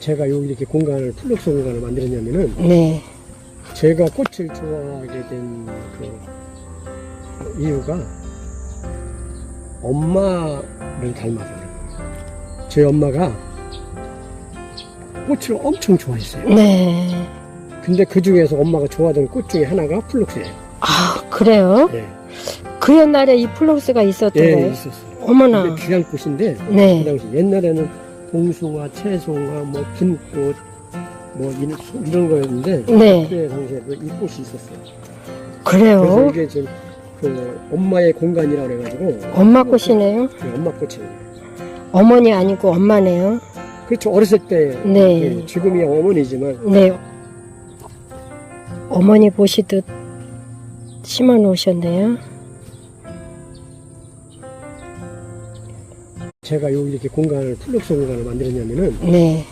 제가 여기 이렇게 공간을 플럭스 공간을 만들었냐면은 네. 제가 꽃을 좋아하게 된 그 이유가 엄마를 닮아서 그런 거예요. 제 엄마가 꽃을 엄청 좋아했어요. 네. 근데 그 중에서 엄마가 좋아하던 꽃 중에 하나가 플럭스예요. 아, 그래요? 예, 그 옛날에 이 플럭스가 있었던 예, 거예요? 있었어요. 어머나. 근데 귀한 꽃인데 그 네. 당시 옛날에는 봉숭아, 채송아, 뭐 긴꽃, 뭐 이런, 이런 거였는데 네. 그때 당시에 그 이 꽃이 있었어요. 그래서 그래요? 이게 지금 그 엄마의 공간이라고 그래가지고 엄마 꽃이네요? 그 엄마 꽃이에요. 어머니 아니고 엄마네요? 그렇죠. 어렸을 때 네. 예, 지금이 어머니지만 네. 어머니 보시듯 심어 놓으셨네요. 제가 여기 이렇게 공간을 플럭스 공간을 만들었냐면은 네.